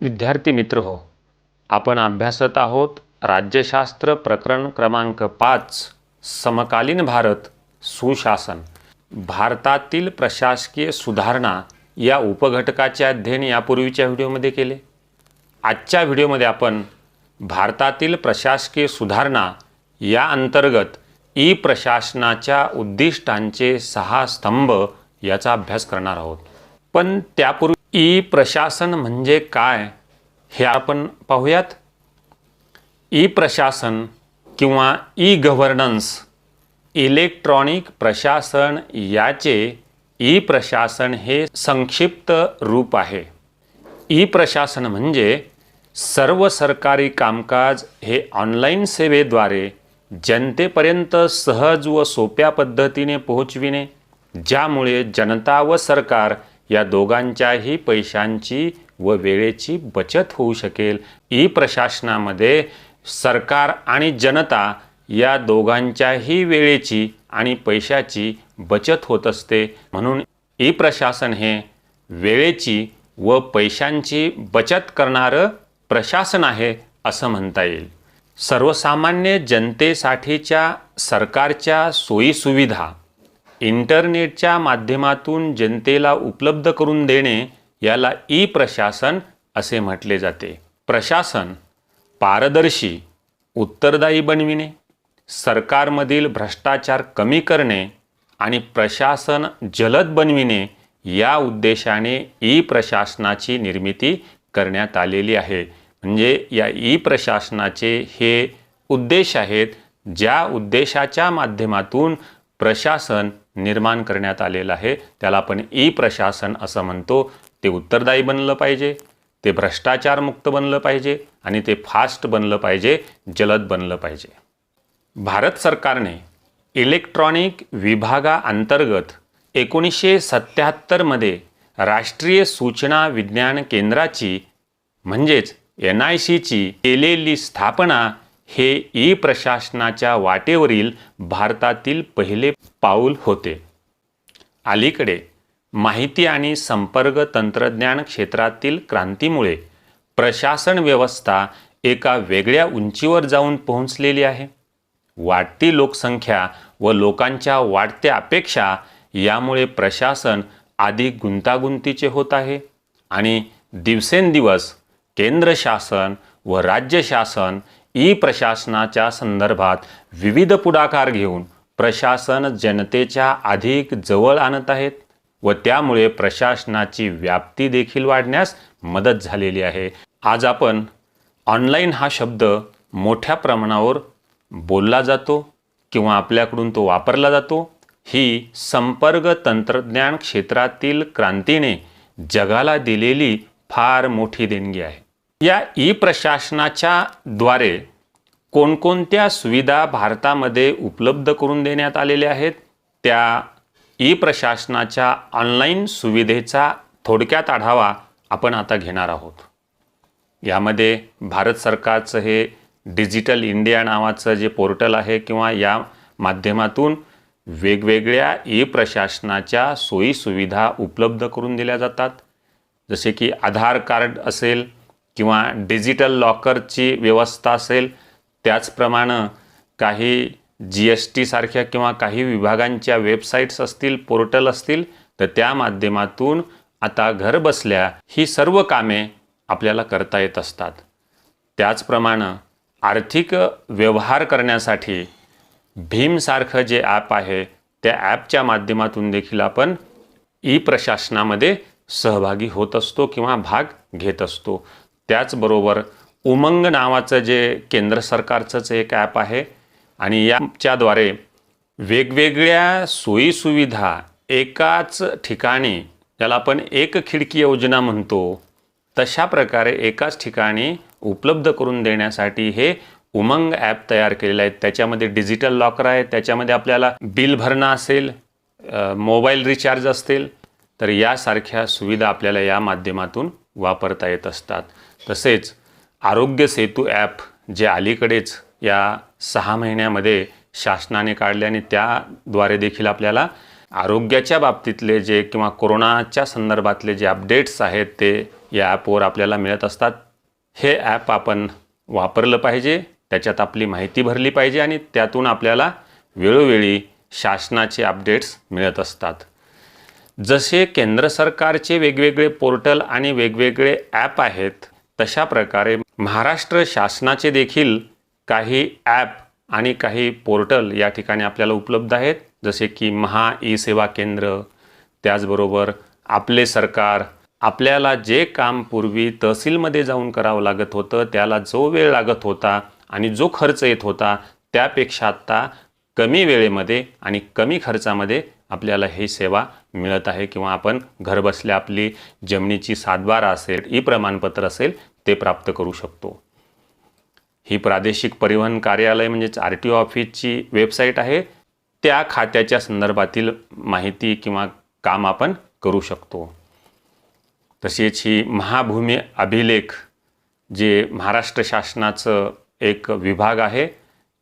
विद्यार्थी मित्र हो आपण अभ्यासत आहोत राज्यशास्त्र प्रकरण क्रमांक पाच समकालीन भारत सुशासन. भारतातील प्रशासकीय सुधारणा या उपघटकाचे अध्ययन यापूर्वीच्या व्हिडिओमध्ये केले. आजच्या व्हिडिओमध्ये आपण भारतातील प्रशासकीय सुधारणा या अंतर्गत ई प्रशासनाच्या उद्दिष्टांचे सहा स्तंभ याचा अभ्यास करणार आहोत. पण त्यापूर्वी ई प्रशासन म्हणजे काय हे आपण पाहूयात. ई प्रशासन किंवा ई गव्हर्नन्स इलेक्ट्रॉनिक प्रशासन याचे ई प्रशासन हे संक्षिप्त रूप आहे. ई प्रशासन म्हणजे सर्व सरकारी कामकाज हे ऑनलाईन सेवेद्वारे जनतेपर्यंत सहज व सोप्या पद्धतीने पोहोचविणे ज्यामुळे जनता व सरकार या दोघांच्याही पैशांची व वेळेची बचत होऊ शकेल. ई प्रशासनामध्ये सरकार आणि जनता या दोघांच्याही वेळेची आणि पैशाची बचत होत असते. म्हणून ई प्रशासन हे वेळेची व पैशांची बचत करणारं प्रशासन आहे असं म्हणता येईल. सर्वसामान्य जनतेसाठीच्या सरकारच्या सोयीसुविधा इंटरनेटच्या माध्यमातून जनतेला उपलब्ध करून देणे याला ई प्रशासन असे म्हटले जाते. प्रशासन पारदर्शी उत्तरदायी बनविणे सरकारमधील भ्रष्टाचार कमी करणे आणि प्रशासन जलद बनविणे या उद्देशाने ई प्रशासनाची निर्मिती करण्यात आलेली आहे. म्हणजे या ई प्रशासनाचे हे उद्देश आहेत ज्या उद्देशाच्या माध्यमातून प्रशासन निर्माण करण्यात आलेलं आहे. त्याला आपण ई प्रशासन असं म्हणतो. ते उत्तरदायी बनलं पाहिजे. ते भ्रष्टाचारमुक्त बनलं पाहिजे आणि ते फास्ट बनलं पाहिजे जलद बनलं पाहिजे. भारत सरकारने इलेक्ट्रॉनिक विभागाअंतर्गत एकोणीसशे सत्त्याहत्तरमध्ये राष्ट्रीय सूचना विज्ञान केंद्राची म्हणजेच एन आय सीची केलेली स्थापना हे ई प्रशासनाच्या वाटेवरील भारतातील पहिले पाऊल होते. अलीकडे माहिती आणि संपर्क तंत्रज्ञान क्षेत्रातील क्रांतीमुळे प्रशासन व्यवस्था एका वेगळ्या उंचीवर जाऊन पोहोचलेली आहे. वाढती लोकसंख्या व लोकांच्या वाढत्या अपेक्षा यामुळे प्रशासन अधिक गुंतागुंतीचे होत आहे आणि दिवसेंदिवस केंद्र शासन व राज्य शासन ई प्रशासनाच्या संदर्भात विविध पुढाकार घेऊन प्रशासन जनतेच्या अधिक जवळ आणत आहेत व त्यामुळे प्रशासनाची व्याप्ती देखील वाढण्यास मदत झालेली आहे. आज आपण ऑनलाईन हा शब्द मोठ्या प्रमाणावर बोलला जातो किंवा आपल्याकडून तो वापरला जातो. ही संपर्क तंत्रज्ञान क्षेत्रातील क्रांतीने जगाला दिलेली फार मोठी देणगी आहे. या ई प्रशासनाच्या द्वारे कोणकोणत्या सुविधा भारतामध्ये उपलब्ध करून देण्यात आलेल्या आहेत त्या ई प्रशासनाच्या ऑनलाईन सुविधेचा थोडक्यात आढावा आपण आता घेणार आहोत. यामध्ये भारत सरकारचं हे डिजिटल इंडिया नावाचं जे पोर्टल आहे किंवा या माध्यमातून वेगवेगळ्या ई प्रशासनाच्या सोयीसुविधा उपलब्ध करून दिल्या जातात. जसे की आधार कार्ड असेल किंवा डिजिटल लॉकरची व्यवस्था असेल त्याचप्रमाणे काही जी एस टीसारख्या किंवा काही विभागांच्या वेबसाईट्स असतील पोर्टल असतील तर त्या माध्यमातून आता घर बसल्या ही सर्व कामे आपल्याला करता येत असतात. त्याचप्रमाणे आर्थिक व्यवहार करण्यासाठी भीमसारखं जे ॲप आहे त्या ॲपच्या माध्यमातून देखील आपण ई प्रशासनामध्ये सहभागी होत असतो किंवा भाग घेत असतो. त्याचबरोबर उमंग नावाचं जे केंद्र सरकारचंच एक ॲप आहे आणि याच्याद्वारे वेगवेगळ्या सोयीसुविधा एकाच ठिकाणी ज्याला आपण एक खिडकी योजना म्हणतो तशा प्रकारे एकाच ठिकाणी उपलब्ध करून देण्यासाठी हे उमंग ॲप तयार केलेलं आहे. त्याच्यामध्ये डिजिटल लॉकर आहे त्याच्यामध्ये आपल्याला बिल भरणं असेल मोबाईल रिचार्ज असतील तर यासारख्या सुविधा आपल्याला या माध्यमातून वापरता येत असतात. तसेच आरोग्य सेतू ॲप जे अलीकडेच या सहा महिन्यामध्ये शासनाने काढले आणि त्याद्वारे देखील आपल्याला आरोग्याच्या बाबतीतले जे किंवा कोरोनाच्या संदर्भातले जे अपडेट्स आहेत ते या ॲपवर आपल्याला मिळत असतात. हे ॲप आपण वापरलं पाहिजे त्याच्यात आपली माहिती भरली पाहिजे आणि त्यातून आपल्याला वेळोवेळी शासनाचे अपडेट्स मिळत असतात. जसे केंद्र सरकारचे वेगवेगळे पोर्टल आणि वेगवेगळे ॲप आहेत तशा प्रकारे महाराष्ट्र शासनाचे देखील काही ॲप आणि काही पोर्टल या ठिकाणी आपल्याला उपलब्ध आहेत. जसे की महा ई सेवा केंद्र त्याचबरोबर आपले सरकार आपल्याला जे काम पूर्वी तहसीलमध्ये जाऊन करावं लागत होतं त्याला जो वेळ लागत होता आणि जो खर्च येत होता त्यापेक्षा आत्ता कमी वेळेमध्ये आणि कमी खर्चामध्ये आपल्याला ही सेवा मिळत आहे किंवा आपण घरबसल्या आपली जमिनीची सातबारा असेल ई प्रमाणपत्र असेल ते प्राप्त करू शकतो. ही प्रादेशिक परिवहन कार्यालय म्हणजेच आर टी ओ ऑफिसची वेबसाईट आहे. त्या खात्याच्या संदर्भातील माहिती किंवा काम आपण करू शकतो. तसेच ही महाभूमी अभिलेख जे महाराष्ट्र शासनाचं एक विभाग आहे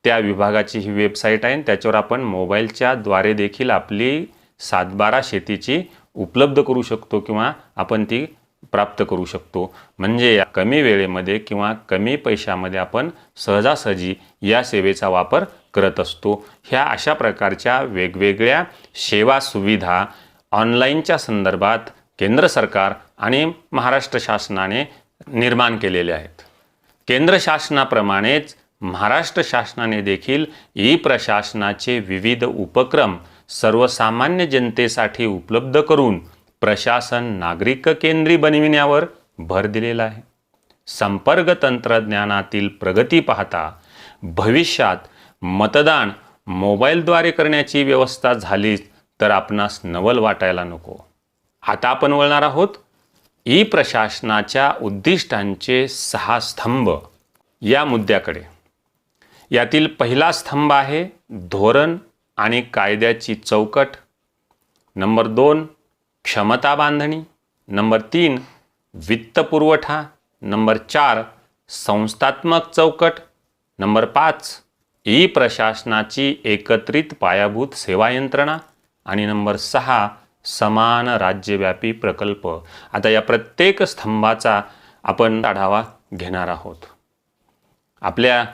त्या विभागाची ही वेबसाईट आहे आणि त्याच्यावर आपण मोबाईलच्या द्वारे देखील आपली सातबारा शेतीची उपलब्ध करू शकतो किंवा आपण ती प्राप्त करू शकतो. म्हणजे या कमी वेळेमध्ये किंवा कमी पैशामध्ये आपण सहजासहजी या सेवेचा वापर करत असतो. ह्या अशा प्रकारच्या वेगवेगळ्या सेवा सुविधा ऑनलाईनच्या संदर्भात केंद्र सरकार आणि महाराष्ट्र शासनाने निर्माण केलेले आहेत. केंद्र शासनाप्रमाणेच महाराष्ट्र शासनाने देखील ई प्रशासनाचे विविध उपक्रम सर्वसामान्य जनतेसाठी उपलब्ध करून प्रशासन नागरिक केंद्री बनविण्यावर भर दिलेला आहे. संपर्क तंत्रज्ञानातील प्रगती पाहता भविष्यात मतदान मोबाईलद्वारे करण्याची व्यवस्था झालीच तर आपणास नवल वाटायला नको. आता आपण वळणार आहोत ई प्रशासनाच्या उद्दिष्टांचे सहा स्तंभ या मुद्द्याकडे. यातील पहिला स्तंभ आहे धोरण आणि कायद्याची चौकट. नंबर दोन क्षमता बांधणी. नंबर तीन वित्तपुरवठा नंबर चार संस्थात्मक चौकट. नंबर पाच ई प्रशासनाची एकत्रित पायाभूत सेवा यंत्रणा. आणि नंबर सहा समान राज्यव्यापी प्रकल्प. आता या प्रत्येक स्तंभाचा आपण आढावा घेणार आहोत. आपल्या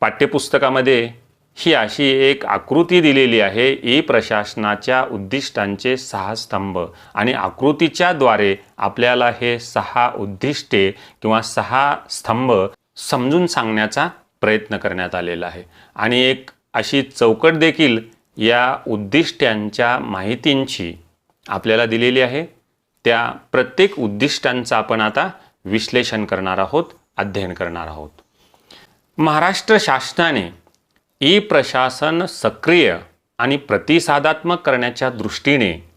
पाठ्यपुस्तकामध्ये ही अशी एक आकृती दिलेली आहे ई प्रशासनाच्या उद्दिष्टांचे सहा स्तंभ. आणि आकृतीच्या द्वारे आपल्याला हे सहा उद्दिष्टे किंवा सहा स्तंभ समजून सांगण्याचा प्रयत्न करण्यात आलेला आहे. आणि एक अशी चौकट देखील या उद्दिष्ट्यांच्या माहितींची आपल्याला दिलेली आहे. त्या प्रत्येक उद्दिष्टांचं आपण आता विश्लेषण करणार आहोत अध्ययन करणार आहोत. महाराष्ट्र शासनाने ई प्रशासन सक्रिय आणि प्रतिसादात्मक करण्याच्या दृष्टीने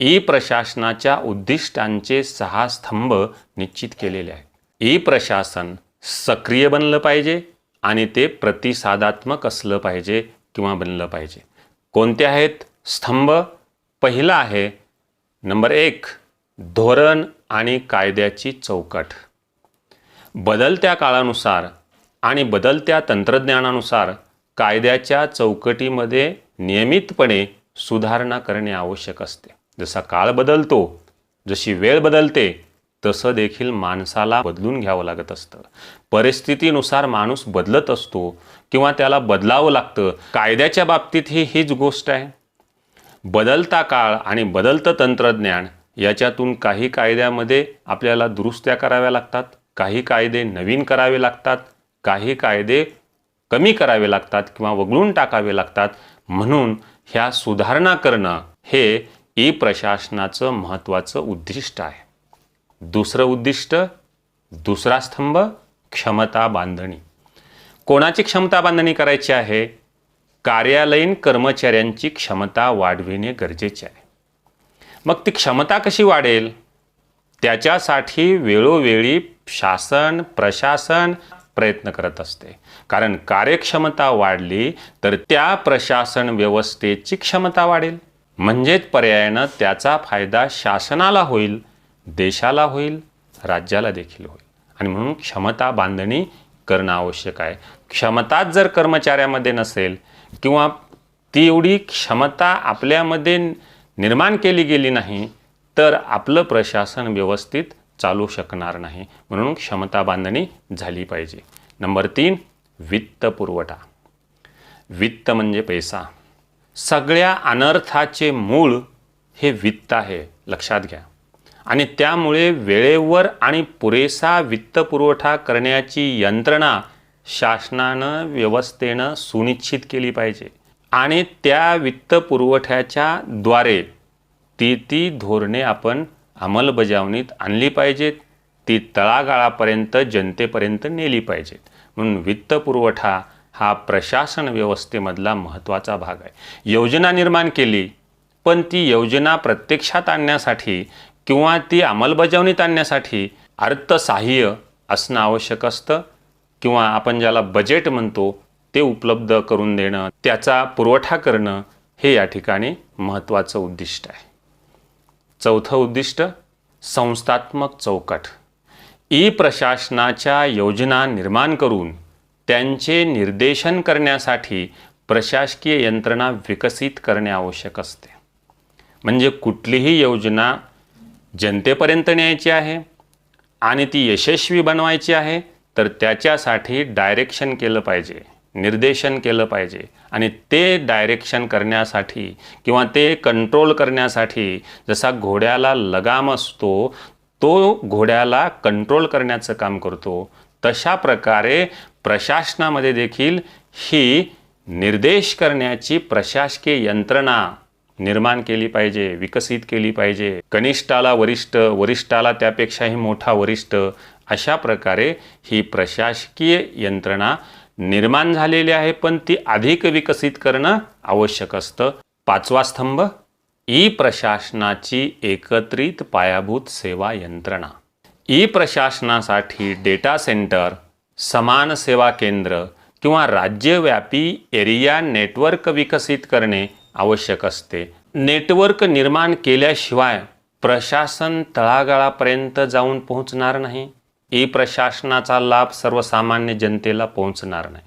ई प्रशासनाच्या उद्दिष्टांचे सहा स्तंभ निश्चित केलेले आहेत. ई प्रशासन सक्रिय बनलं पाहिजे आणि ते प्रतिसादात्मक असलं पाहिजे किंवा बनलं पाहिजे. कोणते आहेत स्तंभ? पहिला आहे नंबर एक धोरण आणि कायद्याची चौकट. बदलत्या काळानुसार आणि बदलत्या तंत्रज्ञानानुसार कायद्याच्या चौकटीमध्ये नियमितपणे सुधारणा करणे आवश्यक असते. जसा काळ बदलतो जशी वेळ बदलते तसं देखील माणसाला बदलून घ्यावं लागत असतं. परिस्थितीनुसार माणूस बदलत असतो किंवा त्याला बदलावं लागतं. कायद्याच्या बाबतीत ही हीच गोष्ट आहे. बदलता काळ आणि बदलतं तंत्रज्ञान याच्यातून काही कायद्यामध्ये आपल्याला दुरुस्त्या कराव्या लागतात काही कायदे नवीन करावे लागतात काही कायदे कमी करावे लागतात किंवा वगळून टाकावे लागतात. म्हणून ह्या सुधारणा करणं हे ई प्रशासनाचं महत्त्वाचं उद्दिष्ट आहे. दुसरं उद्दिष्ट दुसरा स्तंभ क्षमता बांधणी. कोणाची क्षमता बांधणी करायची आहे? कार्यालयीन कर्मचाऱ्यांची क्षमता वाढविणे गरजेचे आहे. मग ती क्षमता कशी वाढेल? त्याच्यासाठी वेळोवेळी शासन प्रशासन प्रयत्न करत असते. कारण कार्यक्षमता वाढली तर त्या प्रशासन व्यवस्थेची क्षमता वाढेल. म्हणजेच पर्यायानं त्याचा फायदा शासनाला होईल देशाला होईल राज्याला देखील होईल. आणि म्हणून क्षमता बांधणी करणं आवश्यक आहे. क्षमताच जर कर्मचाऱ्यामध्ये नसेल किंवा ती एवढी क्षमता आपल्यामध्ये निर्माण केली गेली नाही तर आपलं प्रशासन व्यवस्थित चालू शकणार नाही. म्हणून क्षमता बांधणी झाली पाहिजे. नंबर तीन वित्त पुरवठा. वित्त म्हणजे पैसा. सगळ्या अनर्थाचे मूळ हे वित्त आहे लक्षात घ्या. आणि त्यामुळे वेळेवर आणि पुरेसा वित्त पुरवठा करण्याची यंत्रणा शासनानं व्यवस्थेनं सुनिश्चित केली पाहिजे. आणि त्या वित्त पुरवठ्याच्या द्वारे ती ती धोरणे आपण अंमलबजावणीत आणली पाहिजेत. ती तळागाळापर्यंत जनतेपर्यंत नेली पाहिजेत. म्हणून वित्त पुरवठा हा प्रशासन व्यवस्थेमधला महत्त्वाचा भाग आहे. योजना निर्माण केली पण ती योजना प्रत्यक्षात आणण्यासाठी किंवा ती अंमलबजावणीत आणण्यासाठी अर्थसाह्य असणं आवश्यक असतं किंवा आपण ज्याला बजेट म्हणतो ते उपलब्ध करून देणं त्याचा पुरवठा करणं हे या ठिकाणी महत्त्वाचं उद्दिष्ट आहे. चौथं उद्दिष्ट संस्थात्मक चौकट. ई प्रशासनाच्या योजना निर्माण करून त्यांचे निर्देशन करण्यासाठी प्रशासकीय यंत्रणा विकसित करणे आवश्यक असते. म्हणजे कुठलीही योजना जनतेपर्यंत न्यायची आहे आणि ती यशस्वी बनवायची आहे तर त्याच्यासाठी डायरेक्शन केलं पाहिजे. निर्देशन केलं पाहिजे. आणि ते डायरेक्शन करण्यासाठी किंवा ते कंट्रोल करण्यासाठी जसा घोड्याला लगाम असतो तो घोड्याला कंट्रोल करण्याचं काम करतो. तशा प्रकारे प्रशासनामध्ये देखील ही निर्देश करण्याची प्रशासकीय यंत्रणा निर्माण केली पाहिजे विकसित केली पाहिजे. कनिष्ठाला वरिष्ठ वरिष्ठाला त्यापेक्षाही मोठा वरिष्ठ अशा प्रकारे ही प्रशासकीय यंत्रणा निर्माण झालेली आहे पण ती अधिक विकसित करणं आवश्यक असतं. पाचवा स्तंभ ई प्रशासनाची एकत्रित पायाभूत सेवा यंत्रणा. ई प्रशासनासाठी डेटा सेंटर समान सेवा केंद्र किंवा राज्यव्यापी एरिया नेटवर्क विकसित करणे आवश्यक असते. नेटवर्क निर्माण केल्याशिवाय प्रशासन तळागाळापर्यंत जाऊन पोहोचणार नाही. ई प्रशासनाचा लाभ सर्वसामान्य जनतेला पोहोचणार नाही.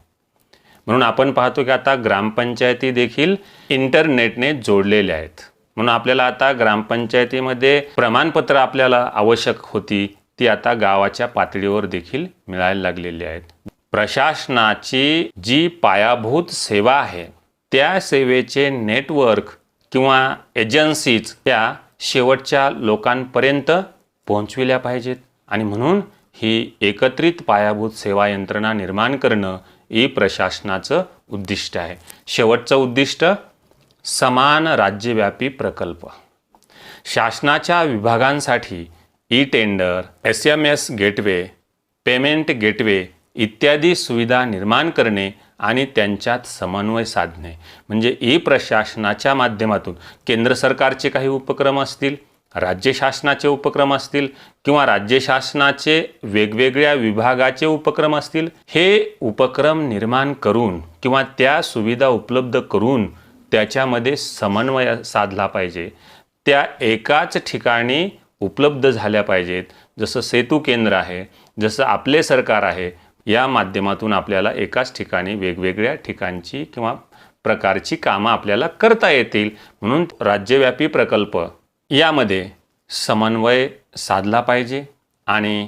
म्हणून आपण पाहतो की आता ग्रामपंचायती देखील इंटरनेटने जोडलेल्या आहेत. म्हणून आपल्याला आता ग्रामपंचायतीमध्ये प्रमाणपत्र आपल्याला आवश्यक होती ती आता गावाच्या पातळीवर देखील मिळायला लागलेली आहेत. प्रशासनाची जी पायाभूत सेवा आहे त्या सेवेचे नेटवर्क किंवा एजन्सीज त्या शेवटच्या लोकांपर्यंत पोहोचविल्या पाहिजेत. आणि म्हणून ही एकत्रित पायाभूत सेवा यंत्रणा निर्माण करणं ई प्रशासनाचं उद्दिष्ट आहे. शेवटचं उद्दिष्ट समान राज्यव्यापी प्रकल्प. शासनाच्या विभागांसाठी e tender S M S gateway payment gateway इत्यादी सुविधा निर्माण करणे आणि त्यांच्यात समन्वय साधणे. म्हणजे ई प्रशासनाच्या माध्यमातून केंद्र सरकारचे काही उपक्रम असतील? राज्य शासनाचे उपक्रम असतील किंवा राज्य शासनाचे वेगवेगळ्या विभागाचे उपक्रम असतील हे उपक्रम निर्माण करून किंवा त्या सुविधा उपलब्ध करून त्याच्यामध्ये समन्वय साधला पाहिजे. त्या एकाच ठिकाणी उपलब्ध झाल्या पाहिजेत. जसं सेतू केंद्र आहे जसं आपले सरकार आहे या माध्यमातून आपल्याला एकाच ठिकाणी वेगवेगळ्या ठिकाणची किंवा प्रकारची कामं आपल्याला करता येतील. म्हणून राज्यव्यापी प्रकल्प यामध्ये समन्वय साधला पाहिजे आणि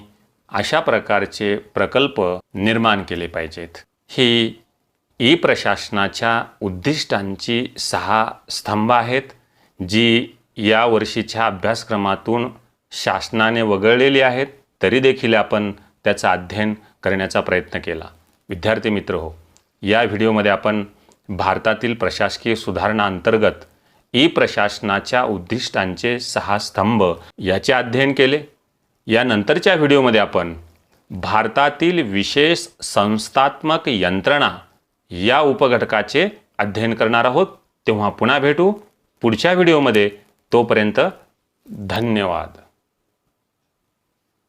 अशा प्रकारचे प्रकल्प निर्माण केले पाहिजेत. ही ई प्रशासनाच्या उद्दिष्टांची सहा स्तंभ आहेत जी या वर्षीच्या अभ्यासक्रमातून शासनाने वगळलेली आहेत तरी देखील आपण त्याचं अध्ययन करण्याचा प्रयत्न केला. विद्यार्थी मित्र हो या व्हिडिओमध्ये आपण भारतातील प्रशासकीय सुधारणा अंतर्गत ई प्रशासनाच्या उद्दिष्टांचे सहा स्तंभ याचे अध्ययन केले. यानंतरच्या व्हिडिओमध्ये आपण भारतातील विशेष संस्थात्मक यंत्रणा या उपघटकाचे अध्ययन करणार आहोत. तेव्हा पुन्हा भेटू. पुढच्या व्हिडिओमध्ये तोपर्यंत धन्यवाद.